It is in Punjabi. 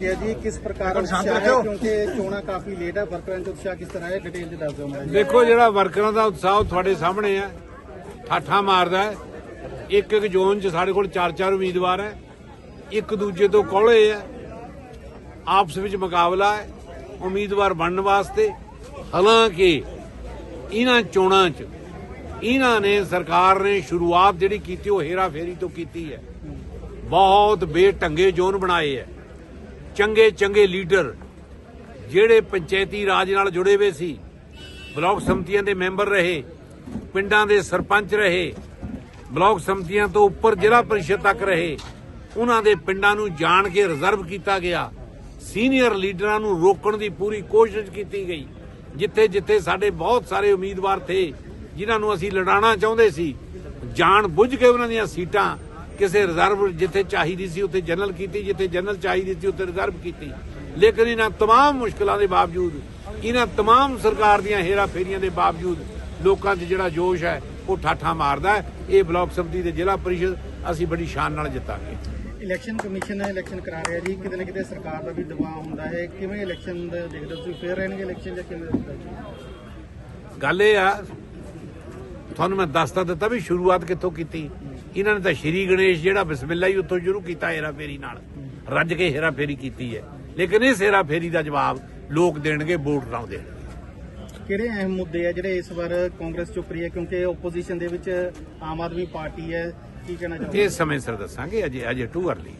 ਜੀ ਜੀ ਕਿਸ ਪ੍ਰਕਾਰ ਸ਼ਾਂਤ ਉਤਸ਼ਾਹ ਹੈ? ਰੱਖਿਓ। ਕਿਉਂਕਿ ਚੋਣਾਂ ਕਾਫੀ ਲੇਟ ਹੈ ਵਰਕਰਾਂ ਚ ਉਤਸ਼ਾਹ ਕਿਸ ਤਰ੍ਹਾਂ ਹੈ? ਡਿਟੇਲ ਚ ਦੱਸ ਦਿਓ ਮੈਨੂੰ ਦੇਖੋ ਜਿਹੜਾ ਵਰਕਰਾਂ ਦਾ ਉਤਸ਼ਾਹ ਉਹ ਤੁਹਾਡੇ ਸਾਹਮਣੇ ਹੈ। ਠਾਠਾ ਮਾਰਦਾ ਹੈ। ਇੱਕ ਇੱਕ ਜ਼ੋਨ 'ਚ ਸਾਡੇ ਕੋਲ ਚਾਰ ਚਾਰ ਉਮੀਦਵਾਰ ਹੈ। ਇੱਕ ਦੂਜੇ ਤੋਂ ਕੋਲੇ ਹੈ। ਆਪਸ ਵਿੱਚ ਮੁਕਾਬਲਾ ਹੈ। ਉਮੀਦਵਾਰ ਬਣਨ ਵਾਸਤੇ ਹਾਲਾਂਕਿ ਇਹਨਾਂ ਚੋਣਾਂ 'ਚ ਇਹਨਾਂ ਨੇ ਸਰਕਾਰ ਨੇ ਸ਼ੁਰੂਆਤ ਜਿਹੜੀ ਕੀਤੀ ਉਹ ਹੇਰਾ ਫੇਰੀ ਤੋਂ ਕੀਤੀ ਹੈ। ਬਹੁਤ ਬੇਢੰਗੇ ਜ਼ੋਨ ਬਣਾਏ ਹੈ। ਚੰਗੇ ਚੰਗੇ ਲੀਡਰ ਜਿਹੜੇ ਪੰਚਾਇਤੀ ਰਾਜ ਨਾਲ ਜੁੜੇ ਹੋਏ ਸੀ, ਬਲਾਕ ਸੰਮਤੀਆਂ ਦੇ ਮੈਂਬਰ ਰਹੇ, ਪਿੰਡਾਂ ਦੇ ਸਰਪੰਚ ਰਹੇ, ਬਲਾਕ ਸੰਮਤੀਆਂ ਤੋਂ ਉੱਪਰ ਜ਼ਿਲ੍ਹਾ ਪਰਿਸ਼ਦ ਤੱਕ ਰਹੇ, ਉਹਨਾਂ ਦੇ ਪਿੰਡਾਂ ਨੂੰ ਜਾਣ ਕੇ ਰਿਜ਼ਰਵ ਕੀਤਾ ਗਿਆ। ਸੀਨੀਅਰ ਲੀਡਰਾਂ ਨੂੰ ਰੋਕਣ ਦੀ ਪੂਰੀ ਕੋਸ਼ਿਸ਼ ਕੀਤੀ ਗਈ ਜਿੱਥੇ ਜਿੱਥੇ ਸਾਡੇ ਬਹੁਤ ਸਾਰੇ ਉਮੀਦਵਾਰ ਥੇ, ਜਿਨ੍ਹਾਂ ਨੂੰ ਅਸੀਂ ਲੜਾਉਣਾ ਚਾਹੁੰਦੇ ਸੀ, ਜਾਣ ਬੁੱਝ ਕੇ ਉਹਨਾਂ ਦੀਆਂ ਸੀਟਾਂ ਕਿਸੇ ਰਿਜ਼ਰਵ ਜਿੱਥੇ ਚਾਹੀਦੀ ਸੀ ਉੱਥੇ ਜਨਰਲ ਕੀਤੀ ਜਿੱਥੇ ਜਨਰਲ ਚਾਹੀਦੀ ਸੀ ਉੱਥੇ ਰਿਜ਼ਰਵ ਕੀਤੀ ਲੇਕਿਨ ਇਹਨਾਂ तमाम ਮੁਸ਼ਕਲਾਂ ਦੇ ਬਾਵਜੂਦ ਇਹਨਾਂ तमाम ਸਰਕਾਰ ਦੀਆਂ ਹੇਰਾ ਫੇਰੀਆਂ ਦੇ ਬਾਵਜੂਦ ਲੋਕਾਂ 'ਚ ਜਿਹੜਾ ਜੋਸ਼ ਹੈ ਉਹ ਠਾਠਾ ਮਾਰਦਾ ਹੈ ਇਹ ਬਲਾਕ ਸੰਮਤੀ ਦੇ ਜ਼ਿਲ੍ਹਾ ਪਰਿਸ਼ਦ ਅਸੀਂ ਬੜੀ ਸ਼ਾਨ ਨਾਲ ਜਿੱਤਾਂਗੇ ਇਲੈਕਸ਼ਨ ਕਮਿਸ਼ਨ ਇਲੈਕਸ਼ਨ ਕਰਾ ਰਿਹਾ ਜੀ ਕਿਤੇ ਨਾ ਕਿਤੇ ਸਰਕਾਰ ਦਾ ਵੀ ਦਬਾਅ ਹੁੰਦਾ ਹੈ ਕਿਵੇਂ ਇਲੈਕਸ਼ਨ ਦਾ ਦੇਖਦੇ ਹੋ ਤੁਸੀਂ ਫੇਰ ਰਹਿਣਗੇ ਇਲੈਕਸ਼ਨ ਜਾਂ ਕਿਵੇਂ ਹੁੰਦਾ ਜੀ ਗੱਲ ਇਹ ਆ ਤੁਹਾਨੂੰ ਮੈਂ ਦੱਸਤਾ ਦਿੱਤਾ ਵੀ ਸ਼ੁਰੂਆਤ ਕਿੱਥੋਂ ਕੀਤੀ ਇਹਨਾਂ ਨੇ ਤਾਂ ਸ਼੍ਰੀ ਗਣੇਸ਼ ਜਿਹੜਾ ਬਿਸਮਿਲ੍ਲਾ ਹੀ ਉੱਥੋਂ ਸ਼ੁਰੂ ਕੀਤਾ ਹੇਰਾ ਫੇਰੀ ਨਾਲ। ਰੱਜ ਕੇ ਹੇਰਾ ਫੇਰੀ ਕੀਤੀ ਹੈ। ਲੇਕਿਨ ਇਸ ਹੇਰਾ ਫੇਰੀ ਦਾ ਜਵਾਬ ਲੋਕ ਦੇਣਗੇ ਵੋਟ ਨਾਲ ਦੇਣਗੇ ਕਿਹੜੇ ਅਹਿਮ ਮੁੱਦੇ ਆ ਜਿਹੜੇ ਇਸ ਵਾਰ ਕਾਂਗਰਸ ਚੁੱਕ ਰਹੀ ਹੈ? ਕਿਉਂਕਿ ਆਪੋਜੀਸ਼ਨ ਦੇ ਵਿੱਚ ਆਮ ਆਦਮੀ ਪਾਰਟੀ ਹੈ। ਕੀ ਕਹਿਣਾ ਚਾਹੋਗੇ? ਇਹ ਸਮੇਂ ਸਿਰ ਦੱਸਾਂਗੇ ਅਜੇ ਅਜੇ ਟੂ ਅਰਲੀ